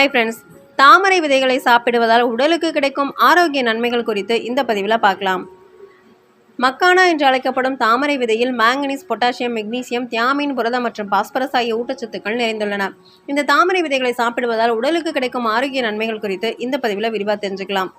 Hi friends தாமரை விதைகளை சாப்பிடுவதால் உடலுக்கு கிடைக்கும் ஆரோக்கிய நன்மைகள் குறித்து இந்த பதிவில் பார்க்கலாம். மக்கானா என்று அழைக்கப்படும் தாமரை விதையில் மாங்கனீஸ் பொட்டாசியம் மெக்னீசியம் தியாமின் புரதம் மற்றும் பாஸ்பரஸ் ஆகிய ஊட்டச்சத்துக்கள் நிறைந்துள்ளன. இந்த தாமரை விதைகளை சாப்பிடுவதால் உடலுக்கு கிடைக்கும் ஆரோக்கிய நன்மைகள் குறித்து இந்த பதிவில் விரிவாக தெரிஞ்சுக்கலாம்.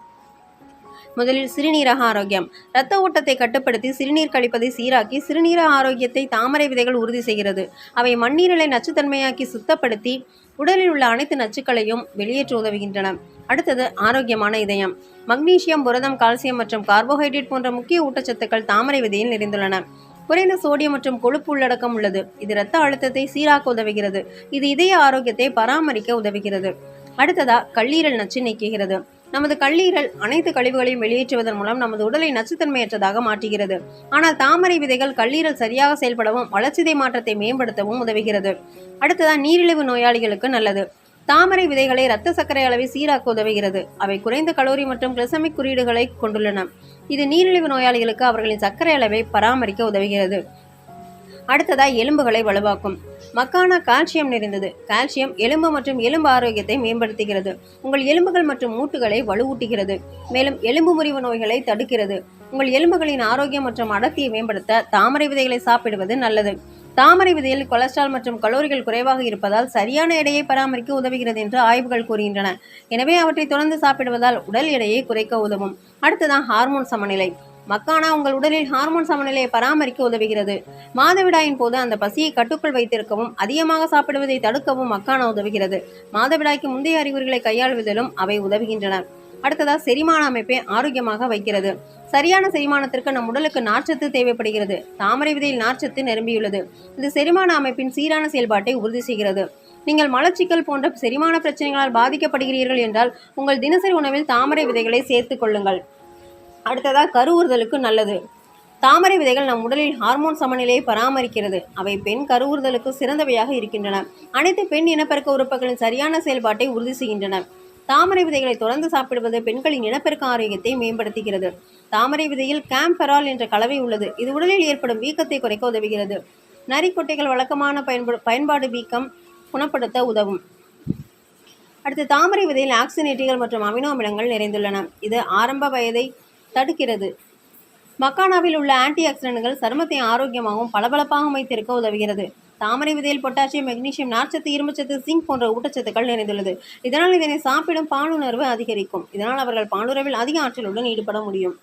முதலில் சிறுநீரக ஆரோக்கியம். இரத்த ஓட்டத்தை கட்டுப்படுத்தி சிறுநீர் கழிப்பதை சீராக்கி சிறுநீரக ஆரோக்கியத்தை தாமரை விதைகள் உறுதி செய்கிறது. அவை மண்ணீரலை நச்சுத்தன்மையாக்கி சுத்தப்படுத்தி உடலில் உள்ள அனைத்து நச்சுக்களையும் வெளியேற்ற உதவுகின்றன. அடுத்தது ஆரோக்கியமான இதயம். மக்னீசியம் புரதம் கால்சியம் மற்றும் கார்போஹைட்ரேட் போன்ற முக்கிய ஊட்டச்சத்துக்கள் தாமரை விதையில் நிறைந்துள்ளன. குறைந்த சோடியம் மற்றும் கொழுப்பு உள்ளடக்கம் உள்ளது. இது இரத்த அழுத்தத்தை சீராக்க உதவுகிறது. இது இதய ஆரோக்கியத்தை பராமரிக்க உதவுகிறது. அடுத்ததா கல்லீரல் நச்சு நீக்குகிறது. நமது கல்லீரல் அனைத்து கழிவுகளையும் வெளியேற்றுவதன் மூலம் நமது உடலை நச்சுத்தன்மையற்றதாக மாற்றுகிறது. ஆனால் தாமரை விதைகள் கல்லீரல் சரியாக செயல்படவும் வளர்ச்சிதை மாற்றத்தை மேம்படுத்தவும் உதவுகிறது. அடுத்ததான் நீரிழிவு நோயாளிகளுக்கு நல்லது. தாமரை விதைகளை இரத்த சர்க்கரை அளவை சீராக்க உதவுகிறது. அவை குறைந்த கலோரி மற்றும் கிளிசமிக் குறியீடுகளை கொண்டுள்ளன. இது நீரிழிவு நோயாளிகளுக்கு அவர்களின் சர்க்கரை அளவை பராமரிக்க உதவுகிறது. அடுத்ததாக எலும்புகளை வலுவாக்கும். மக்கானா கால்சியம் நிறைந்தது. கால்சியம் எலும்பு மற்றும் எலும்பு ஆரோக்கியத்தை மேம்படுத்துகிறது. உங்கள் எலும்புகள் மற்றும் மூட்டுகளை வலுவூட்டுகிறது. மேலும் எலும்பு முறிவு நோய்களை தடுக்கிறது. உங்கள் எலும்புகளின் ஆரோக்கியம் மற்றும் அடர்த்தியை மேம்படுத்த தாமரை விதைகளை சாப்பிடுவது நல்லது. தாமரை விதையில் கொலஸ்ட்ரால் மற்றும் கலோரிகள் குறைவாக இருப்பதால் சரியான எடையை பராமரிக்க உதவுகிறது என்று ஆய்வுகள் கூறுகின்றன. எனவே அவற்றை தொடர்ந்து சாப்பிடுவதால் உடல் எடையை குறைக்க உதவும். அடுத்ததான் ஹார்மோன் சமநிலை. மக்கானா உங்கள் உடலில் ஹார்மோன் சமநிலையை பராமரிக்க உதவுகிறது. மாதவிடாயின் போது அந்த பசியை கட்டுக்குள் வைத்திருக்கவும் அதிகமாக சாப்பிடுவதை தடுக்கவும் மக்கானா உதவுகிறது. மாதவிடாய்க்கு முந்தைய அறிகுறிகளை கையாள்வதிலும் அவை உதவுகின்றன. அடுத்ததா செரிமான அமைப்பை ஆரோக்கியமாக வைக்கிறது. சரியான செரிமானத்திற்கு நம் உடலுக்கு நார்ச்சத்து தேவைப்படுகிறது. தாமரை விதையில் நார்ச்சத்து நிரம்பியுள்ளது. இது செரிமான அமைப்பின் சீரான செயல்பாட்டை உறுதி செய்கிறது. நீங்கள் மலச்சிக்கல் போன்ற செரிமான பிரச்சனைகளால் பாதிக்கப்படுகிறீர்கள் என்றால் உங்கள் தினசரி உணவில் தாமரை விதைகளை சேர்த்துக் கொள்ளுங்கள். அடுத்ததாக கருவுறுதலுக்கு நல்லது. தாமரை விதைகள் நம் உடலில் ஹார்மோன் சமநிலையை பராமரிக்கிறது. அவை பெண் கருவுறுதலுக்கு சிறந்தவையாக இருக்கின்றன. அனைத்து பெண் இனப்பெருக்க உறுப்புகளின் சரியான செயல்பாட்டை உறுதி செய்கின்றன. தாமரை விதைகளை தொடர்ந்து சாப்பிடுவது பெண்களின் இனப்பெருக்க ஆரோக்கியத்தை மேம்படுத்துகிறது. தாமரை விதையில் கேம்பெரால் என்ற கலவை உள்ளது. இது உடலில் ஏற்படும் வீக்கத்தை குறைக்க உதவுகிறது. நரிக்கொட்டைகள் வழக்கமான பயன்படு பயன்பாடு வீக்கம் குணப்படுத்த உதவும். அடுத்து தாமரை விதையில் ஆக்சினேட்டிகள் மற்றும் அமினோ அமிலங்கள் நிறைந்துள்ளன. இது ஆரம்ப வயதை தடுக்கிறது. மக்கானாவில் உள்ள ஆன்டி ஆக்சிடென்ட்கள் சருமத்தை ஆரோக்கியமாகவும் பளபளப்பாகவும் வைத்திருக்க உதவுகிறது. தாமரை விதையில் பொட்டாசியம் மெக்னீசியம் நார்ச்சத்து இரும்புச்சத்து சிங்க் போன்ற ஊட்டச்சத்துக்கள் நிறைந்துள்ளது. இதனால் இதனை சாப்பிடும் பாலுணர்வு அதிகரிக்கும். இதனால் அவர்கள் பாலுறவில் அதிக ஆற்றலுடன் ஈடுபட முடியும்.